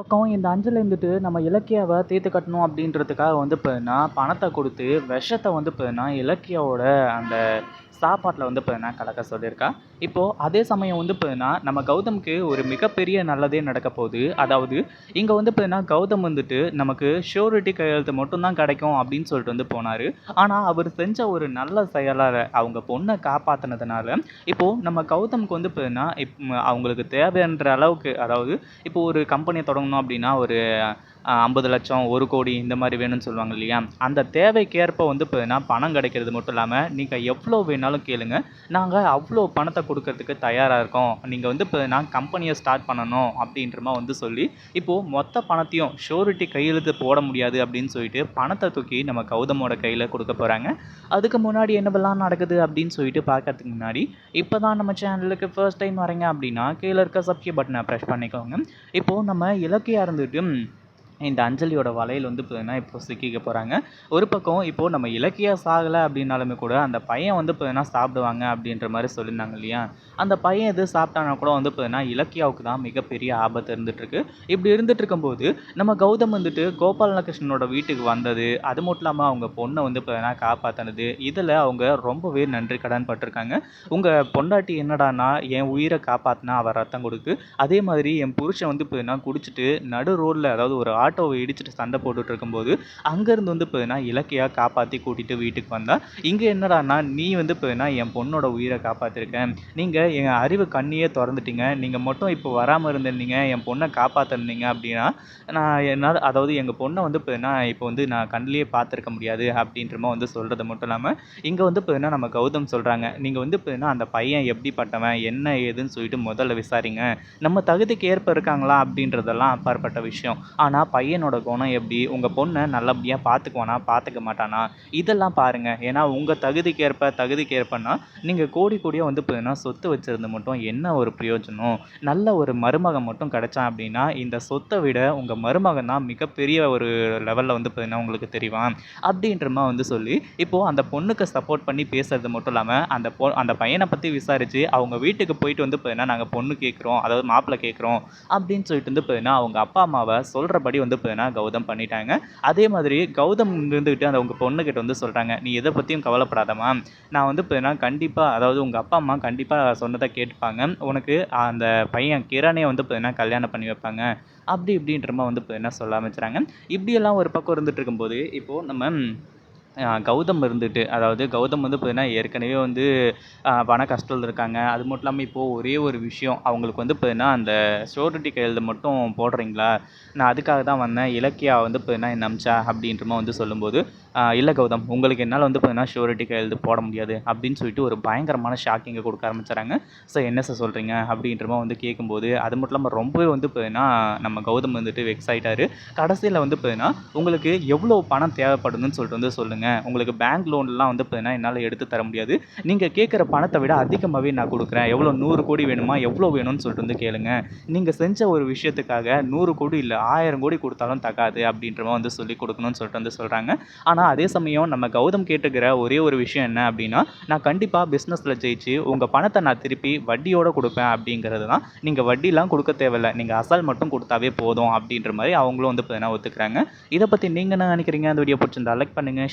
பக்கம் இந்த அஞ்சலி இருந்துட்டு நம்ம இலக்கியாவை தீர்த்து கட்டணும் அப்படின்றதுக்காக வந்து பார்த்தீங்கன்னா பணத்தை கொடுத்து விஷத்தை வந்து பார்த்தீங்கன்னா இலக்கியாவோட அந்த சாப்பாட்டில் வந்து பார்த்தீங்கன்னா கலக்க சொல்லியிருக்கா. இப்போது அதே சமயம் வந்து பார்த்தீங்கன்னா நம்ம கௌதம்க்கு ஒரு மிகப்பெரிய நல்லதே நடக்க போகுது. அதாவது இங்கே வந்து பார்த்தீங்கன்னா கௌதம் வந்துட்டு நமக்கு ஷூரிட்டி கையெழுத்து மட்டும்தான் கிடைக்கும் அப்படின்னு சொல்லிட்டு வந்து போனார். ஆனால் அவர் செஞ்ச ஒரு நல்ல செயலால் அவங்க பொண்ணை காப்பாற்றினதுனால இப்போது நம்ம கௌதமுக்கு வந்து பார்த்தீங்கன்னா இப் அவங்களுக்கு தேவைன்ற அளவுக்கு அதாவது இப்போ ஒரு கம்பெனியை தொடங்கணும் அப்படின்னா ஒரு ஐம்பது லட்சம் ஒரு கோடி இந்த மாதிரி வேணும்னு சொல்லுவாங்க இல்லையா? அந்த தேவைக்கேற்ப வந்து பார்த்தீங்கன்னா பணம் கிடைக்கிறது மட்டும் இல்லாமல் நீங்கள் எவ்வளோ வேணாலும் கேளுங்க. நாங்கள் அவ்வளோ பணத்தை கொடுக்கறதுக்கு தயாராக இருக்கோம். நீங்கள் வந்து இப்போ நான் கம்பெனியை ஸ்டார்ட் பண்ணணும் அப்படின்றமா வந்து சொல்லி இப்போது மொத்த பணத்தையும் ஷூரிட்டி கையெழுத்து போட முடியாது அப்படின்னு சொல்லிட்டு பணத்தை தூக்கி நம்ம கௌதமோட கையில் கொடுக்க போகிறாங்க அதுக்கு முன்னாடி என்னவெல்லாம் நடக்குது அப்படின்னு சொல்லிட்டு பார்க்கறதுக்கு முன்னாடி இப்போ தான் நம்ம சேனலுக்கு ஃபர்ஸ்ட் டைம் வரீங்க அப்படின்னா கீழே இருக்க சப்ஸ்கிரைப் பட்டனை ப்ரெஸ் பண்ணிக்கோங்க. இப்போது நம்ம இலக்கியா இருந்துட்டு இந்த அஞ்சலியோட வலையில் வந்து பார்த்தீங்கன்னா இப்போ சிக்கிக்க போகிறாங்க ஒரு பக்கம் இப்போது நம்ம இலக்கியா சாகலை அப்படின்னாலுமே கூட அந்த பையன் வந்து பார்த்தீங்கன்னா சாப்பிடுவாங்க அப்படின்ற மாதிரி சொல்லியிருந்தாங்க இல்லையா? அந்த பையன் எது சாப்பிட்டானா கூட வந்து பார்த்தீங்கன்னா இலக்கியாவுக்கு தான் மிகப்பெரிய ஆபத்து இருந்துகிட்ருக்கு இப்படி இருந்துகிட்டு இருக்கும்போது நம்ம கௌதம் வந்துட்டு கோபாலகிருஷ்ணனோட வீட்டுக்கு வந்தது. அது மட்டும் இல்லாமல் அவங்க பொண்ணை வந்து பார்த்தீங்கன்னா காப்பாற்றினது இதில் அவங்க ரொம்பவே நன்றி கடன் பட்டிருக்காங்க. உங்கள் பொண்டாட்டி என்னடான்னா என் உயிரை காப்பாற்றினா அவர் ரத்தம் கொடுக்கு அதே மாதிரி என் புருஷன் வந்து பார்த்தீங்கன்னா குடிச்சிட்டு நடு ரோட்டில் அதாவது ஒரு ஆட்டோவை இடிச்சிட்டு சண்டை போட்டுட்டு இருக்கும்போது அங்கேருந்து வந்து பார்த்தீங்கன்னா இலக்கையாக காப்பாற்றி கூட்டிகிட்டு வீட்டுக்கு வந்தால் இங்கே என்னடான்னா நீ வந்து பார்த்தீங்கன்னா என் பொண்ணோட உயிரை காப்பாற்றிருக்கேன் நீங்கள் என் அறிவு கண்ணியே திறந்துட்டீங்க. நீங்கள் மட்டும் இப்போ வராமல் இருந்திருந்தீங்க. என் பொண்ணை காப்பாற்றிருந்தீங்க அப்படின்னா நான் என்னால் அதாவது எங்கள் பொண்ணை வந்து பார்த்தீங்கன்னா இப்போ வந்து நான் கண்ணிலேயே பார்த்துருக்க முடியாது அப்படின்றமா வந்து சொல்கிறது மட்டும் இல்லாமல் இங்கே வந்து பார்த்தீங்கன்னா நம்ம கௌதம் சொல்கிறாங்க நீங்கள் வந்து பார்த்தீங்கன்னா அந்த பையன் எப்படிப்பட்டவன் என்ன ஏதுன்னு சொல்லிட்டு முதல்ல விசாரிங்க. நம்ம தகுதிக்கு ஏற்ப இருக்காங்களா அப்படின்றதெல்லாம் அப்பாற்பட்ட விஷயம். ஆனால் பையனோட குணம் எப்படி? உங்கள் பொண்ணை நல்லபடியாக பார்த்துக்குவானா பார்த்துக்க மாட்டானா? இதெல்லாம் பாருங்கள் ஏன்னா உங்கள் தகுதிக்கு ஏற்ப தகுதிக்கு நீங்கள் கோடி கோடியாக வந்து பார்த்தீங்கன்னா சொத்து வச்சிருந்து மட்டும் என்ன ஒரு பிரயோஜனம்? நல்ல ஒரு மருமகன் மட்டும் கிடைச்சான் அப்படின்னா இந்த சொத்தை விட உங்கள் மருமகன் தான் மிகப்பெரிய ஒரு லெவலில் வந்து பார்த்தீங்கன்னா உங்களுக்கு தெரியும் அப்படின்றமா வந்து சொல்லி இப்போது அந்த பொண்ணுக்கு சப்போர்ட் பண்ணி பேசுறது மட்டும் இல்லாமல் அந்த பொ அந்த பையனை பற்றி விசாரித்து அவங்க வீட்டுக்கு போயிட்டு வந்து பார்த்தீங்கன்னா நாங்கள் பொண்ணு கேட்குறோம் அதாவது மாப்பிள்ளை கேட்குறோம் அப்படின்னு சொல்லிட்டு வந்து பார்த்தீங்கன்னா அவங்க அப்பா அம்மாவை சொல்கிறபடி வந்து வந்து பார்த்தீங்கன்னா கௌதம் பண்ணிட்டாங்க. அதே மாதிரி கௌதம் இருந்துக்கிட்டு அந்த உங்கள் பொண்ணுக்கிட்ட வந்து சொல்கிறாங்க நீ எதை பற்றியும் கவலைப்படாதம்மா நான் வந்து பார்த்தீங்கன்னா கண்டிப்பாக அதாவது உங்கள் அப்பா அம்மா கண்டிப்பாக சொன்னதை கேட்டுப்பாங்க. உனக்கு அந்த பையன் கிரணே வந்து பார்த்தீங்கன்னா கல்யாணம் பண்ணி வைப்பாங்க. அப்படி இப்படின்ற மாதிரி வந்து பார்த்தீங்கன்னா சொல்ல ஆரம்பிச்சுறாங்க. இப்படியெல்லாம் ஒரு பக்கம் இருந்துகிட்டு இருக்கும்போது இப்போது நம்ம கௌதம் இருந்துட்டு அதாவது கௌதம் வந்து பார்த்தீங்கன்னா ஏற்கனவே வந்து பண கஷ்டத்தில் இருக்காங்க. அது மட்டும் இல்லாமல் இப்போது ஒரே ஒரு விஷயம் அவங்களுக்கு வந்து பார்த்தீங்கன்னா அந்த ஷோரிட்டி கையெழுத்து மட்டும் போடுறீங்களா? நான் அதுக்காக தான் வந்தேன். இலக்கியா வந்து பார்த்தீங்கன்னா என்ன அமிச்சா அப்படின்றமா வந்து சொல்லும்போது இல்லை கௌதம் உங்களுக்கு என்னால் வந்து பார்த்தீங்கன்னா ஷூரிட்டி கையெழுத்து போட முடியாது. அப்படின்னு சொல்லிட்டு ஒரு பயங்கரமான ஷாக்கிங்கை கொடுக்க ஆரம்பிச்சுறாங்க. சார் என்ன சார் சொல்கிறீங்க அப்படின்றமா வந்து கேட்கும்போது அது மட்டும் இல்லாமல் ரொம்பவே வந்து பார்த்தீங்கன்னா நம்ம கௌதம் வந்துட்டு வெக்ஸ் ஆகிட்டாரு கடைசியில் வந்து பார்த்தீங்கன்னா உங்களுக்கு எவ்வளோ பணம் தேவைப்படுதுன்னு சொல்லிட்டு வந்து சொல்லுங்கள் உங்களுக்கு பேங்க் லோன்லாம் வந்து பார்த்தீங்கன்னா என்னால் எடுத்து தர முடியாது. நீங்கள் கேட்குற பணத்தை விட அதிகமாகவே நான் கொடுக்குறேன். எவ்வளோ நூறு கோடி வேணுமா? எவ்வளோ வேணும்னு சொல்லிட்டு வந்து கேளுங்க. நீங்கள் செஞ்ச ஒரு விஷயத்துக்காக நூறு கோடி இல்லை ஆயிரம் கோடி கொடுத்தாலும் தகாது அப்படின்ற மாதிரி வந்து சொல்லி கொடுக்கணும்னு சொல்லிட்டு வந்து சொல்கிறாங்க ஆனால் அதே சமயம் நம்ம கௌதம் கேட்டுக்கிற ஒரே ஒரு விஷயம் என்ன அப்படின்னா நான் கண்டிப்பாக பிஸ்னஸில் ஜெயிச்சு உங்கள் பணத்தை நான் திருப்பி வட்டியோடு கொடுப்பேன் அப்படிங்கிறது தான். நீங்கள் வட்டிலாம் கொடுக்க தேவையில்லை. நீங்கள் அசால் மட்டும் கொடுத்தாவே போதும் அப்படின்ற மாதிரி அவங்களும் வந்து பார்த்தீங்கன்னா ஒத்துக்கிறாங்க. இதை பற்றி நீங்கள் என்ன நினைக்கிறீங்க? அந்த வீடியோ பிடிச்சிருந்தா லைக் பண்ணுங்கள்